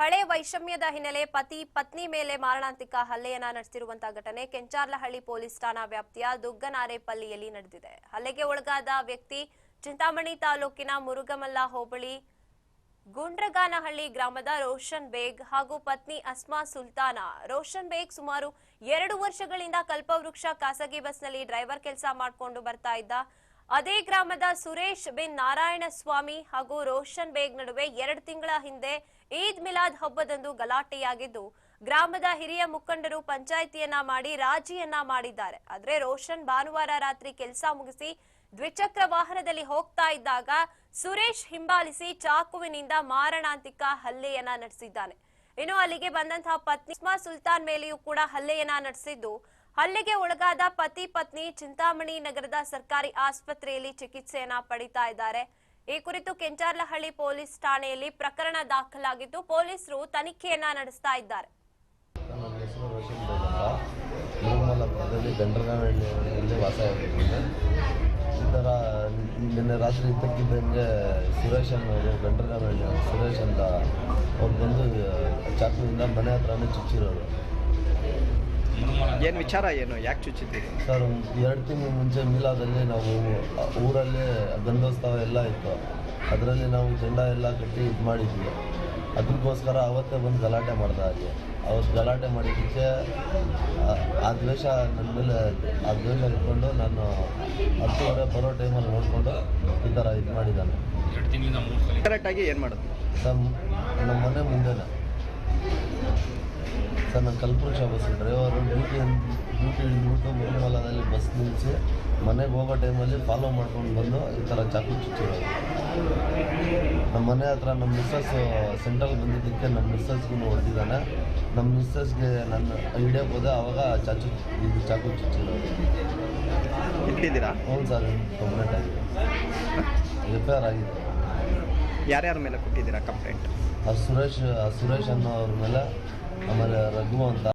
ಹಳೆ ವೈಷಮ್ಯದ ಹಿನ್ನೆಲೆ ಪತಿ ಪತ್ನಿ ಮೇಲೆ ಮಾರಣಾಂತಿಕ ಹಲ್ಲೆಯನ್ನ ನಡೆಸಿರುವಂತಹ ಘಟನೆ ಕೆಂಚಾರ್ಲಹಳ್ಳಿ ಪೊಲೀಸ್ ಠಾಣಾ ವ್ಯಾಪ್ತಿಯ ದುಗ್ಗನಾರೆಪಲ್ಲಿಯಲ್ಲಿ ನಡೆದಿದೆ. ಹಲ್ಲೆಗೆ ಒಳಗಾದ ವ್ಯಕ್ತಿ ಚಿಂತಾಮಣಿ ತಾಲೂಕಿನ ಮುರುಗಮಲ್ಲ ಹೋಬಳಿ ಗುಂಡ್ರಗಾನಹಳ್ಳಿ ಗ್ರಾಮದ ರೋಷನ್ ಬೇಗ್ ಹಾಗೂ ಪತ್ನಿ ಅಸ್ಮಾ ಸುಲ್ತಾನ. ರೋಷನ್ ಬೇಗ್ ಸುಮಾರು ಎರಡು ವರ್ಷಗಳಿಂದ ಕಲ್ಪವೃಕ್ಷ ಖಾಸಗಿ ಬಸ್ನಲ್ಲಿ ಡ್ರೈವರ್ ಕೆಲಸ ಮಾಡಿಕೊಂಡು ಬರ್ತಾ ಇದ್ದ ಅದೇ ಗ್ರಾಮದ ಸುರೇಶ್ ಬಿನ್ ನಾರಾಯಣ ಸ್ವಾಮಿ ಹಾಗೂ ರೋಷನ್ ಬೇಗ್ ನಡುವೆ ಎರಡು ತಿಂಗಳ ಹಿಂದೆ ಈದ್ ಮಿಲಾದ್ ಹಬ್ಬದಂದು ಗಲಾಟೆಯಾಗಿದ್ದು, ಗ್ರಾಮದ ಹಿರಿಯ ಮುಖಂಡರು ಪಂಚಾಯಿತಿಯನ್ನ ಮಾಡಿ ರಾಜಿಯನ್ನ ಮಾಡಿದ್ದಾರೆ. ಆದ್ರೆ ರೋಷನ್ ಭಾನುವಾರ ರಾತ್ರಿ ಕೆಲಸ ಮುಗಿಸಿ ದ್ವಿಚಕ್ರ ವಾಹನದಲ್ಲಿ ಹೋಗ್ತಾ ಇದ್ದಾಗ ಸುರೇಶ್ ಹಿಂಬಾಲಿಸಿ ಚಾಕುವಿನಿಂದ ಮಾರಣಾಂತಿಕ ಹಲ್ಲೆಯನ್ನ ನಡೆಸಿದ್ದಾನೆ. ಇನ್ನು ಅಲ್ಲಿಗೆ ಬಂದಂತಹ ಪತ್ನಿ ಸುಲ್ತಾನ್ ಮೇಲೆಯೂ ಕೂಡ ಹಲ್ಲೆಯನ್ನ ನಡೆಸಿದ್ದು ಹಲ್ಲೆಗೆ ಒಳಗಾದ ಪತಿ ಪತ್ನಿ ಚಿಂತಾಮಣಿ ನಗರದ ಸರ್ಕಾರಿ ಆಸ್ಪತ್ರೆಯಲ್ಲಿ ಚಿಕಿತ್ಸೆಯನ್ನ ಪಡಿತಾ ಇದ್ದಾರೆ. ಈ ಕುರಿತು ಕೆಂಚಾರ್ಲಹಳ್ಳಿ ಪೊಲೀಸ್ ಠಾಣೆಯಲ್ಲಿ ಪ್ರಕರಣ ದಾಖಲಾಗಿದ್ದು ಪೊಲೀಸರು ತನಿಖೆಯನ್ನ ನಡೆಸ್ತಾ ಇದ್ದಾರೆ. ಸುರೇಶ್ ಅಂತ ಅವ್ರು ಬಂದು ಚಾಕುವಿಂದ ಮನೆ ಹತ್ರನೇ ಚುಚ್ಚಿರೋರು. ಏನು ವಿಚಾರ ಏನು? ಯಾಕೆ ಚುಚ್ಚಿದ್ದೀರಿ? ಸರ್ ಒಂದು ಎರಡು ತಿಂಗಳು ಮುಂಚೆ ಮೀಲಾದಲ್ಲಿ ನಾವು ಊರಲ್ಲಿ ಗಂಧೋತ್ಸವ ಎಲ್ಲ ಇತ್ತು. ಅದರಲ್ಲಿ ನಾವು ಜೆಂಡ ಎಲ್ಲ ಕಟ್ಟಿ ಇದು ಮಾಡಿದ್ವಿ. ಅದಕ್ಕೋಸ್ಕರ ಅವತ್ತೇ ಬಂದು ಗಲಾಟೆ ಮಾಡ್ದ ಹಾಗೆ. ಅವತ್ತು ಗಲಾಟೆ ಮಾಡಿದ್ದಕ್ಕೆ ಆ- ಆ ದ್ವೇಷ ನನ್ನ ಮೇಲೆ ಆ ದ್ವೇಷ ಇಟ್ಕೊಂಡು ನಾನು ಹತ್ತುವರೆ ಬರೋ ಟೈಮಲ್ಲಿ ನೋಡಿಕೊಂಡು ಈ ಥರ ಇದು ಮಾಡಿದ್ದಾನೆ. ಕರೆಕ್ಟಾಗಿ ಏನು ಮಾಡೋದು? ಸರ್ ನಮ್ಮ ಮನೆ ಮುಂದೆನೇ. ಸರ್ ನಾನು Kalpavriksha bus driver duty duty ಹಿಡಿದ್ಬಿಟ್ಟು ಮುರುಮಲದಲ್ಲಿ ಬಸ್ ನಿಲ್ಲಿಸಿ ಮನೆಗೆ ಹೋಗೋ ಟೈಮಲ್ಲಿ ಫಾಲೋ ಮಾಡ್ಕೊಂಡು ಬಂದು ಈ ಥರ ಚಾಕು ಚುಚ್ಚಿರೋದು. ನಮ್ಮ ಮನೆ ಹತ್ರ ನಮ್ಮ ಮಿಸ್ಸಸ್ ಸೆಂಟ್ರಲ್ ಬಂದಿದ್ದಕ್ಕೆ ನಮ್ಮ ಮಿಸ್ಸಸ್ಗೂ ಹೊಡೆದಿದ್ದಾನೆ. ನಮ್ಮ ಮಿಸ್ಸಸ್ಗೆ ನನ್ನ ಹಿಡಿಯೋಕೆ ಹೋದೆ ಆವಾಗ ಚಾಚು ಇದು ಚಾಕು ಚುಚ್ಚಿರೋದು. ಇಟ್ಟಿದ್ದೀರಾ? ಹ್ಞೂ ಸರ್ ಕಂಪ್ಲೇಂಟ್ ಆಗಿದೆ. ರಿಪೇರ್ ಆಗಿದೆ. ಯಾರ್ಯಾರ ಮೇಲೆ ಕೊಟ್ಟಿದ್ದೀರಾ ಕಂಪ್ಲೇಂಟ್ ಆ ಸುರೇಶ್ ಆ ಸುರೇಶ್ ಅನ್ನೋ ಅವ್ರ ಮೇಲೆ. ಆಮೇಲೆ ರಘು ಅಂತ.